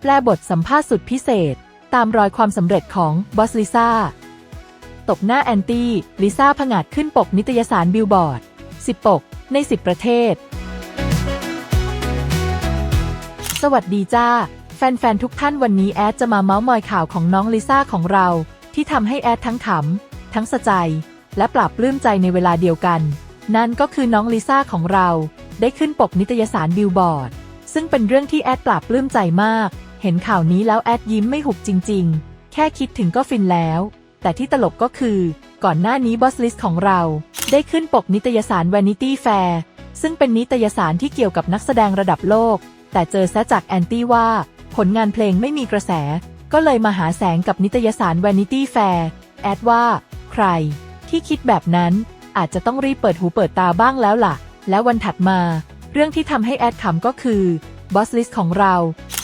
แปลบทสัมภาษณ์สุดพิเศษ ตามรอยความสำเร็จของบอสลิซ่า ตบหน้าแอนตี้ ลิซ่าผงาดขึ้นปกนิตยสารบิลบอร์ด 10 ปก ใน 10 ประเทศ สวัสดีจ้า แฟน ๆ ทุกท่านวันนี้แอดจะมาเมาส์มอยข่าวของน้องลิซ่าของเรา ที่ทำให้แอดทั้งขำ ทั้งสะใจ และปราบปลื้มใจในเวลาเดียวกัน นั่นก็คือน้องลิซ่าของเรา ได้ขึ้นปกนิตยสารบิลบอร์ดซึ่งเป็นเรื่องที่แอดปราบปลื้มใจมาก เห็นข่าวนี้แล้วแอดยิ้มไม่หุบจริง ๆ แค่คิดถึงก็ฟินแล้ว แต่ที่ตลกก็คือ ก่อนหน้านี้บอสลิสของเรา ได้ขึ้นปกนิตยสาร Vanity Fair ซึ่งเป็นนิตยสารที่เกี่ยวกับนักแสดงระดับโลก แต่เจอแซะจากแอนตี้ว่า ผลงานเพลงไม่มีกระแส ก็เลยมาหาแสงกับนิตยสาร Vanity Fair แอดว่า ใคร ที่คิดแบบนั้น อาจจะต้องรีบเปิดหูเปิดตาบ้างแล้วล่ะ แล้ววันถัดมา เรื่องที่ทำให้แอดขำก็คือ บอสลิสของเรา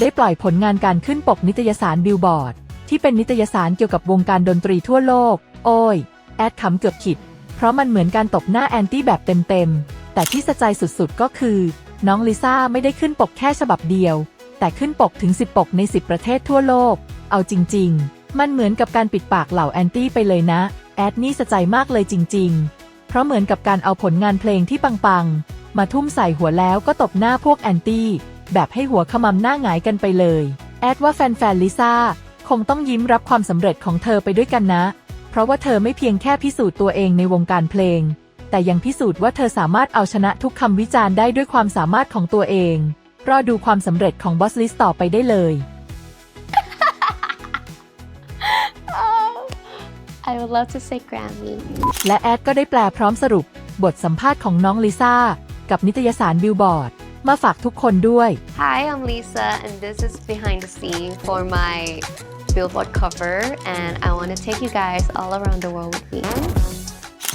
ได้ปล่อยผลงานการขึ้นปกนิตยสารบิลบอร์ด ที่เป็นนิตยสารเกี่ยวกับวงการดนตรีทั่วโลก โอ้ย แอดขำเกือบขิด เพราะมันเหมือนการตบหน้าแอนตี้แบบเต็มๆ แต่ที่สะใจสุดๆ ก็คือ น้องลิซ่าไม่ได้ขึ้นปกแค่ฉบับเดียว แต่ขึ้นปกถึง 10 ปกใน 10 ประเทศทั่วโลก เอาจริง ๆ มันเหมือนกับการปิดปากเหล่าแอนตี้ไปเลยนะ แอดนี่สะใจมากเลยจริง ๆ เพราะเหมือนกับการเอาผลงานเพลงที่ปังๆ มาทุ่มใส่หัวแล้วก็ตบหน้าพวกแอนตี้ แบบให้หัวขมำหน้าหงายกันไปเลย แอดว่าแฟนๆลิซ่าคงต้องยิ้มรับความสำเร็จของเธอไปด้วยกันนะ เพราะว่าเธอไม่เพียงแค่พิสูจน์ตัวเองในวงการเพลง แต่ยังพิสูจน์ว่าเธอสามารถเอาชนะทุกคำวิจารณ์ได้ด้วยความสามารถของตัวเอง รอดูความสำเร็จของบอสลิสต่อไปได้เลย I would love to say Grammy. และแอดก็ได้แปลพร้อมสรุป บทสัมภาษณ์ของน้องลิซ่า กับนิตยสารบิลบอร์ด มาฝากทุกคนด้วย Hi, I'm Lisa, and this is behind the scene for my Billboard cover, and I want to take you guys all around the world with me.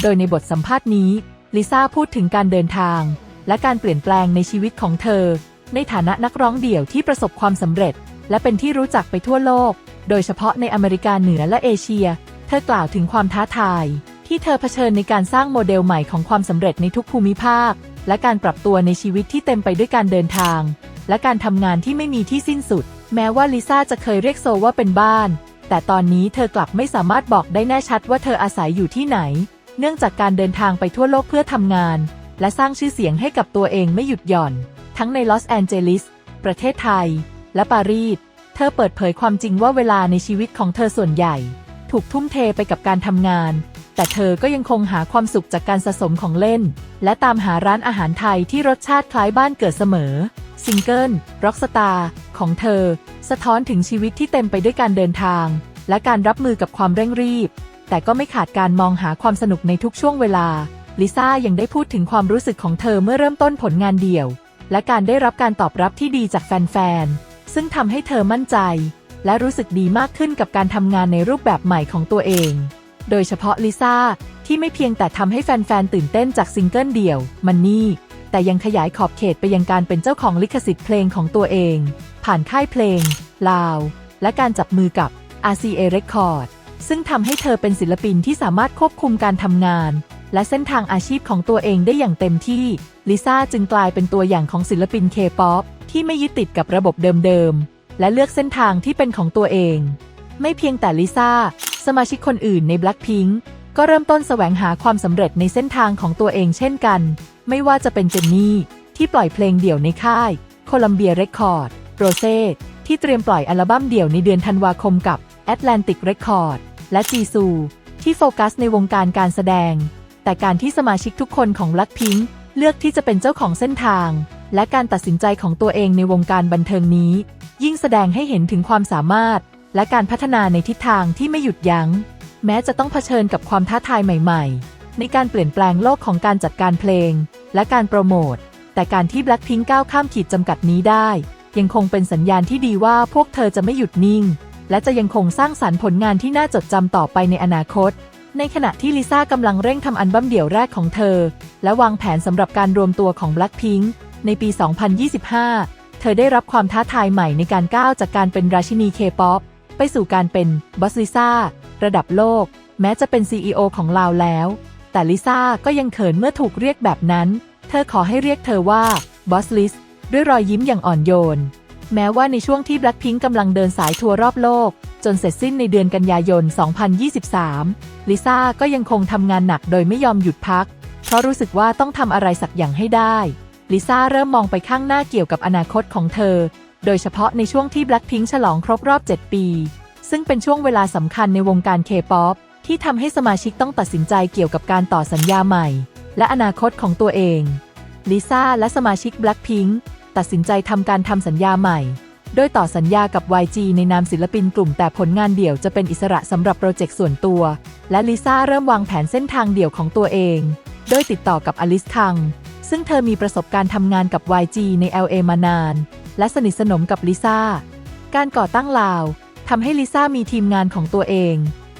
โดยในบทสัมภาษณ์นี้ลิซ่าพูดถึงการเดินทาง และการเปลี่ยนแปลงในชีวิตของเธอ ในฐานะนักร้องเดี่ยวที่ประสบความสำเร็จ และเป็นที่รู้จักไปทั่วโลก โดยเฉพาะในอเมริกาเหนือและเอเชีย เธอกล่าวถึงความท้าทาย ที่เธอเผชิญในการสร้างโมเดลใหม่ของความสำเร็จในทุกภูมิภาค และการปรับตัวในชีวิตที่เต็มไปด้วยการเดินทาง และการทำงานที่ไม่มีที่สิ้นสุด แม้ว่าลิซ่าจะเคยเรียกโซว่าเป็นบ้าน แต่ตอนนี้เธอกลับไม่สามารถบอกได้แน่ชัดว่าเธออาศัยอยู่ที่ไหน เนื่องจากการเดินทางไปทั่วโลกเพื่อทำงาน และสร้างชื่อเสียงให้กับตัวเองไม่หยุดหย่อน ทั้งในลอสแอนเจลิส ประเทศไทย และปารีส เธอเปิดเผยความจริงว่าเวลาในชีวิตของเธอส่วนใหญ่ ถูกทุ่มเทไปกับการทำงาน แต่เธอก็ยังคงหาความสุขจากการสะสมของเล่น และตามหาร้านอาหารไทยที่รสชาติคล้ายบ้านเกิดเสมอ ซิงเกิลร็อกสตาร์ของเธอ สะท้อนถึงชีวิตที่เต็มไปด้วยการเดินทาง และการรับมือกับความเร่งรีบ แต่ก็ไม่ขาดการมองหาความสนุกในทุกช่วงเวลา ลิซ่ายังได้พูดถึงความรู้สึกของเธอเมื่อเริ่มต้นผลงานเดี่ยว และการได้รับการตอบรับที่ดีจากแฟนๆ ซึ่งทำให้เธอมั่นใจ และรู้สึกดีมากขึ้นกับการทำงานในรูปแบบใหม่ของตัวเอง โดยเฉพาะลิซ่าที่ไม่เพียงแต่ทำให้แฟนๆตื่นเต้นจากซิงเกิลเดี่ยวมันนี่แต่ยังขยายขอบเขตไปยังการเป็นเจ้าของลิขสิทธิ์เพลงของตัวเอง ผ่านค่ายเพลง ลาว และการจับมือกับ RCA Record ซึ่งทำให้เธอเป็นศิลปินที่สามารถควบคุมการทำงาน และเส้นทางอาชีพของตัวเองได้อย่างเต็มที่ ลิซ่าจึงกลายเป็นตัวอย่างของศิลปินเคป๊อปที่ไม่ยึดติดกับระบบเดิมๆ และเลือกเส้นทางที่เป็นของตัวเอง ไม่เพียงแต่ลิซ่าสมาชิกคนอื่นใน Blackpink ก็เริ่มต้นแสวงหาความสำเร็จในเส้นทางของตัวเองเช่นกัน ไม่ว่าจะเป็นเจนนี่ ที่ปล่อยเพลงเดี่ยวในค่าย โคลัมเบียเรคคอร์ด โรเซ่ที่เตรียมปล่อยอัลบั้มเดี่ยวในเดือนธันวาคมกับ Atlantic Record และจีซู ที่โฟกัสในวงการการแสดง แต่การที่สมาชิกทุกคนของ Blackpink เลือกที่จะเป็นเจ้าของเส้นทาง และการตัดสินใจของตัวเองในวงการบันเทิงนี้ ยิ่งแสดงให้เห็นถึงความสามารถ และการพัฒนาในทิศทางที่ไม่หยุดยัง้ง แม้จะต้องเผชิญกับความท้าทายใหม่ๆ ในการเปลี่ยนแปลงโลกของการจัดการเพลง และการโปรโมท แต่การที่ Blackpink ก้าวข้ามขีดจำกัดนี้ได้ ยังคงเป็นสัญญาณที่ดีว่าพวกเธอจะไม่หยุดนิ่ง และจะยังคงสร้างสรรค์ผลงานที่น่าจดจำต่อไปในอนาคต ในขณะที่ลิซ่ากำลังเร่งทำอัลบั้มเดี่ยวแรกของเธอ และวางแผนสำหรับการรวมตัวของ Blackpink ในปี 2025 เธอได้รับความท้าทายใหม่ในการก้าวจากการเป็นราชินีเคป๊อป ไปสู่การเป็นบอสลิซ่าระดับโลก แม้จะเป็น CEO ของลาวแล้ว แต่ลิซ่าก็ยังเขินเมื่อถูกเรียกแบบนั้น เธอขอให้เรียกเธอว่าบอสลิสด้วยรอยยิ้มอย่างอ่อนโยน แม้ว่าในช่วงที่ Blackpink กำลังเดินสายทัวร์รอบโลก จนเสร็จสิ้นในเดือนกันยายน 2023 ลิซ่าก็ยังคงทำงานหนักโดยไม่ยอมหยุดพัก เพราะรู้สึกว่าต้องทำอะไรสักอย่างให้ได้ลิซ่าเริ่มมองไปข้างหน้าเกี่ยวกับอนาคตของเธอ โดยเฉพาะในช่วงที่ Blackpink ฉลองครบรอบ 7 ปี ซึ่งเป็นช่วงเวลาสำคัญในวงการ K-POP ที่ทำให้สมาชิกต้องตัดสินใจเกี่ยวกับการต่อสัญญาใหม่ และอนาคตของตัวเอง ลิซ่าและสมาชิก Blackpink ตัดสินใจทำการทำสัญญาใหม่ โดยต่อสัญญากับ YG ในนามศิลปินกลุ่มแต่ผลงานเดี่ยวจะเป็นอิสระสำหรับโปรเจกต์ส่วนตัว และลิซ่าเริ่มวางแผนเส้นทางเดี่ยวของตัวเอง โดยติดต่อกับอลิสคัง ซึ่งเธอมีประสบการณ์ทำงานกับ YG ใน LA มานาน และสนิทสนมกับลิซ่า การก่อตั้งลาวทำให้ลิซ่ามีทีมงานของตัวเอง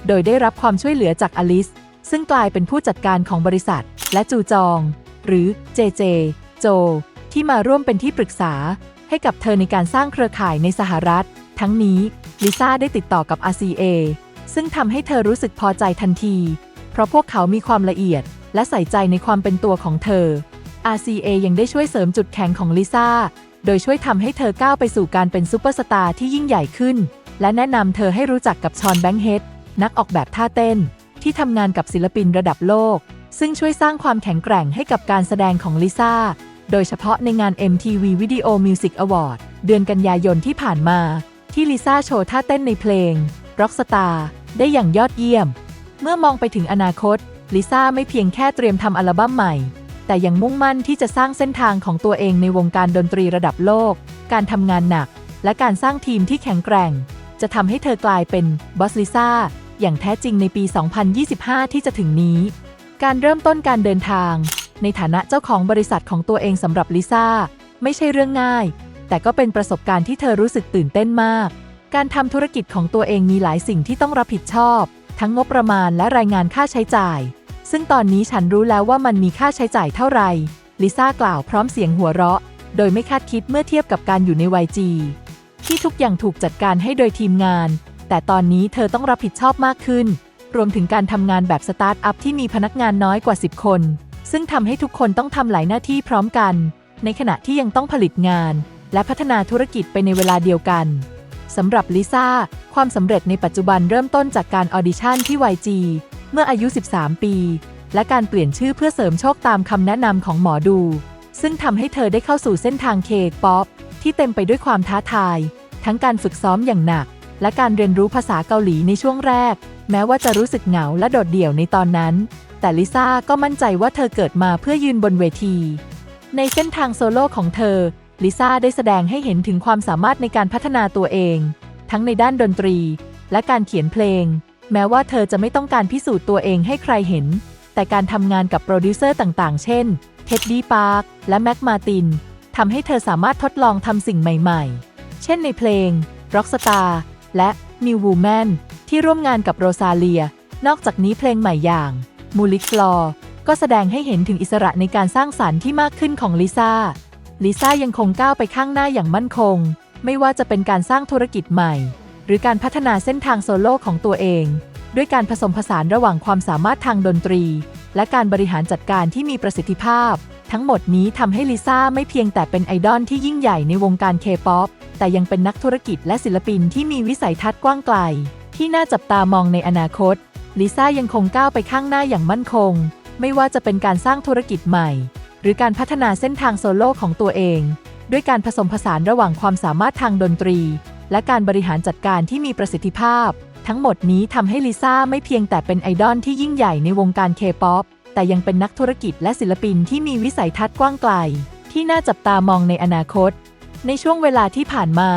โดยได้รับความช่วยเหลือจากอลิส ซึ่งกลายเป็นผู้จัดการของบริษัท และจูจอง หรือ JJ โจ ที่มาร่วมเป็นที่ปรึกษา ให้กับเธอในการสร้างเครือข่ายในสหรัฐ ทั้งนี้ลิซ่าได้ติดต่อกับ RCA ซึ่งทำให้เธอรู้สึกพอใจทันที เพราะพวกเขามีความละเอียดและใส่ใจในความเป็นตัวของเธอ RCA ยังได้ช่วยเสริมจุดแข็งของลิซ่า โดยช่วยทำให้เธอก้าวไปสู่การเป็นซูเปอร์สตาร์ที่ยิ่งใหญ่ขึ้น และแนะนำเธอให้รู้จักกับชอนแบงค์เฮดนักออกแบบท่าเต้น ที่ทำงานกับศิลปินระดับโลก ซึ่งช่วยสร้างความแข็งแกร่งให้กับการแสดงของลิซ่า โดยเฉพาะในงาน MTV Video Music Award เดือนกันยายนที่ผ่านมา ที่ลิซ่าโชว์ท่าเต้นในเพลง Rockstar ได้อย่างยอดเยี่ยม เมื่อมองไปถึงอนาคตลิซ่าไม่เพียงแค่เตรียมทำอัลบั้มใหม่ แต่ยังมุ่งมั่นที่จะสร้างเส้นทางของตัวเองในวงการดนตรีระดับโลก การทำงานหนัก และการสร้างทีมที่แข็งแกร่ง จะทำให้เธอกลายเป็นบอสลิซ่าอย่างแท้จริงในปี 2025 ที่จะถึงนี้ การเริ่มต้นการเดินทาง ในฐานะเจ้าของบริษัทของตัวเองสำหรับลิซ่าไม่ใช่เรื่องง่าย แต่ก็เป็นประสบการณ์ที่เธอรู้สึกตื่นเต้นมาก การทำธุรกิจของตัวเองมีหลายสิ่งที่ต้องรับผิดชอบ ทั้งงบประมาณและรายงานค่าใช้จ่าย ซึ่งตอนนี้ฉันรู้แล้วว่ามันมีค่าใช้จ่ายเท่าไหร่ลิซ่ากล่าวพร้อมเสียงหัวเราะ โดยไม่คาดคิดเมื่อเทียบกับการอยู่ในวัยจีที่ทุกอย่างถูกจัดการให้โดยทีมงาน แต่ตอนนี้เธอต้องรับผิดชอบมากขึ้น รวมถึงการทำงานแบบสตาร์ทอัพที่มีพนักงานน้อยกว่า 10 คน ซึ่งทำให้ทุกคนต้องทำหลายหน้าที่พร้อมกัน ในขณะที่ยังต้องผลิตงาน และพัฒนาธุรกิจไปในเวลาเดียวกัน สำหรับลิซ่า ความสำเร็จในปัจจุบันเริ่มต้นจากการออดิชั่นที่ YG เมื่ออายุ 13 ปี และการเปลี่ยนชื่อเพื่อเสริมโชคตามคำแนะนำของหมอดู ซึ่งทำให้เธอได้เข้าสู่เส้นทางเคป๊อปที่เต็มไปด้วยความท้าทาย ทั้งการฝึกซ้อมอย่างหนัก และการเรียนรู้ภาษาเกาหลีในช่วงแรก แม้ว่าจะรู้สึกเหงาและโดดเดี่ยวในตอนนั้น แต่ลิซ่าก็มั่นใจว่าเธอเกิดมาเพื่อยืนบนเวที ในเส้นทางโซโล่ของเธอ ลิซ่าได้แสดงให้เห็นถึงความสามารถในการพัฒนาตัวเอง ทั้งในด้านดนตรี และการเขียนเพลง แม้ว่าเธอจะไม่ต้องการพิสูจน์ตัวเองให้ใครเห็น แต่การทำงานกับโปรดิวเซอร์ต่างๆ เช่นเท็ดดี้ปาร์คและแม็กมาตินทำให้เธอสามารถทดลองทำสิ่งใหม่ๆ เช่นในเพลง Rockstar และ New Woman ที่ร่วมงานกับโรซาเลีย นอกจากนี้เพลงใหม่อย่าง m u l i k Floor ก็แสดงให้เห็นถึงอิสระในการสร้างสารรค์ที่มากขึ้นของลิซ่า ลิซ่ายังคงก้าวไปข้างหน้าอย่างมั่นคง ไม่ว่าจะเป็นการสร้างธุรกิจใหม่ หรือการพัฒนาเส้นทางโซโล่ของตัวเอง ด้วยการผสมผสานระหว่างความสามารถทางดนตรี และการบริหารจัดการที่มีประสิทธิภาพ ทั้งหมดนี้ทำให้ลิซ่าไม่เพียงแต่เป็นไอดอลที่ยิ่งใหญ่ในวงการเคป๊อปแต่ยังเป็นนักธุรกิจและศิลปินที่มีวิสัยทัศน์กว้างไกล ที่น่าจับตามองในอนาคตลิซ่ายังคงก้าวไปข้างหน้าอย่างมั่นคง ไม่ว่าจะเป็นการสร้างธุรกิจใหม่ รือการพัฒนาเส้นทางโซโล่ของตัวเอง ด้วยการผสมผสานระหว่างความสามารถทางดนตรี และการบริหารจัดการที่มีประสิทธิภาพ ทั้งหมดนี้ทำให้ลิซ่าไม่เพียงแต่เป็นไอดอลที่ยิ่งใหญ่ในวงการเคป๊อปแต่ยังเป็นนักธุรกิจและศิลปินที่มีวิสัยทัศน์กว้างไกล ที่น่าจับตามองในอนาคต ในช่วงเวลาที่ผ่านมา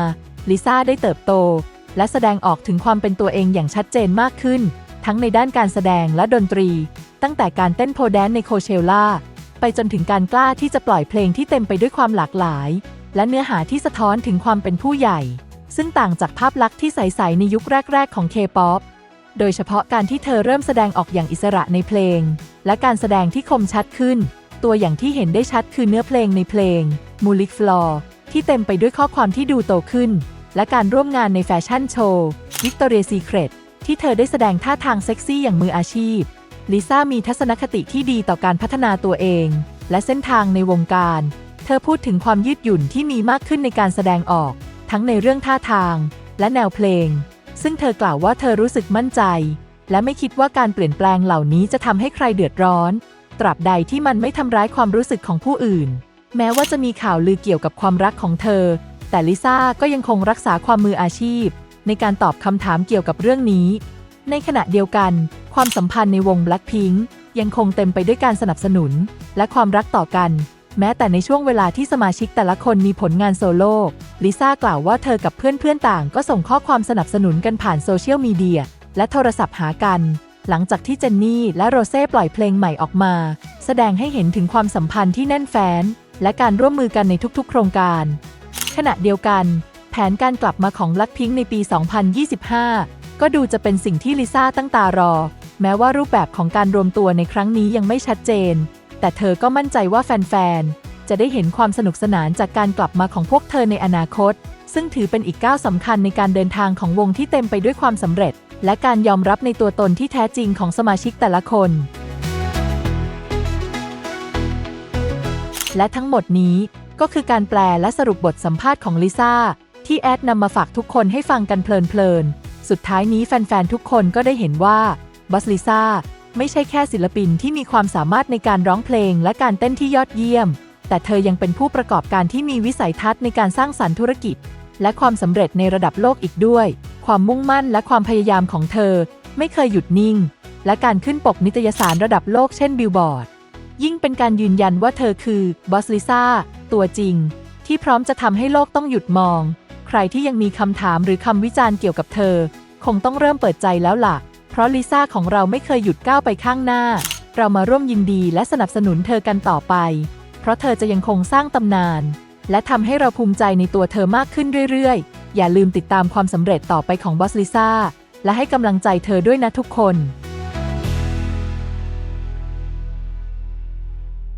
ลิซ่าได้เติบโต และแสดงออกถึงความเป็นตัวเองอย่างชัดเจนมากขึ้น ทั้งในด้านการแสดงและดนตรี ตั้งแต่การเต้นโพแดนในโคเชลล่า ไปจนถึงการกล้าที่จะปล่อยเพลงที่เต็มไปด้วยความหลากหลาย และเนื้อหาที่สะท้อนถึงความเป็นผู้ใหญ่ ซึ่งต่างจากภาพลักษณ์ที่ใสๆในยุคแรก ๆ ของ K-POP โดยเฉพาะการที่เธอเริ่มแสดงออกอย่างอิสระในเพลง และการแสดงที่คมชัดขึ้น ตัวอย่างที่เห็นได้ชัดคือเนื้อเพลงในเพลง m u l i k Floor ที่เต็มไปด้วยข้อความที่ดูโตขึ้น และการร่วมงานในแฟชั่นโชว์ Victoria's Secret ที่เธอได้แสดงท่าทางเซ็กซี่อย่างมืออาชีพ ลิซ่ามีทัศนคติที่ดีต่อการพัฒนาตัวเอง และเส้นทางในวงการ เธอพูดถึงความยืดหยุ่นที่มีมากขึ้นในการแสดงออก ทั้งในเรื่องท่าทาง และแนวเพลง ซึ่งเธอกล่าวว่าเธอรู้สึกมั่นใจ และไม่คิดว่าการเปลี่ยนแปลงเหล่านี้จะทำให้ใครเดือดร้อน ตราบใดที่มันไม่ทำร้ายความรู้สึกของผู้อื่น แม้ว่าจะมีข่าวลือเกี่ยวกับความรักของเธอ แต่ลิซ่าก็ยังคงรักษาความมืออาชีพ ในการตอบคำถามเกี่ยวกับเรื่องนี้ ในขณะเดียวกัน ความสัมพันธ์ในวง Blackpink ยังคงเต็มไปด้วยการสนับสนุน และความรักต่อกัน แม้แต่ในช่วงเวลาที่สมาชิกแต่ละคนมีผลงานโซโล่ลิซ่ากล่าวว่าเธอกับเพื่อนๆต่างก็ส่งข้อความสนับสนุนกันผ่านโซเชียลมีเดียและโทรศัพท์หากัน หลังจากที่เจนนี่และโรเซ่ปล่อยเพลงใหม่ออกมา แสดงให้เห็นถึงความสัมพันธ์ที่แน่นแฟ้นและการร่วมมือกันในทุกๆ โครงการ ขณะเดียวกัน แผนการกลับมาของ Blackpink ในปี 2025 ก็ดูจะเป็นสิ่งที่ลิซ่าตั้งตารอ แม้ว่ารูปแบบของการรวมตัวในครั้งนี้ยังไม่ชัดเจน แต่เธอก็มั่นใจว่าแฟนๆ จะได้เห็นความสนุกสนานจากการกลับมาของพวกเธอในอนาคต ซึ่งถือเป็นอีกก้าวสำคัญในการเดินทางของวงที่เต็มไปด้วยความสำเร็จ และการยอมรับในตัวตนที่แท้จริงของสมาชิกแต่ละคน และทั้งหมดนี้ก็คือการแปลและสรุปบทสัมภาษณ์ของลิซ่าที่แอดนำมาฝากทุกคนให้ฟังกันเพลินๆ สุดท้ายนี้แฟนๆ ทุกคนก็ได้เห็นว่า บัสลิซาไม่ใช่แค่ศิลปินที่มีความสามารถในการร้องเพลงและการเต้นที่ยอดเยี่ยม แต่เธอยังเป็นผู้ประกอบการที่มีวิสัยทัศน์ในการสร้างสรรค์ธุรกิจ และความสำเร็จในระดับโลกอีกด้วย ความมุ่งมั่นและความพยายามของเธอ ไม่เคยหยุดนิ่ง และการขึ้นปกนิตยสารระดับโลกเช่นบิลบอร์ด ยิ่งเป็นการยืนยันว่าเธอคือบอสลิซาตัวจริง ที่พร้อมจะทำให้โลกต้องหยุดมอง ใครที่ยังมีคำถามหรือคำวิจารณ์เกี่ยวกับเธอ คงต้องเริ่มเปิดใจแล้วล่ะ เพราะลิซ่าของเราไม่เคยหยุดก้าวไปข้างหน้า เรามาร่วมยินดีและสนับสนุนเธอกันต่อไป เพราะเธอจะยังคงสร้างตำนาน และทำให้เราภูมิใจในตัวเธอมากขึ้นเรื่อยๆ อย่าลืมติดตามความสำเร็จต่อไปของบอสลิซ่าและให้กำลังใจเธอด้วยนะทุกคน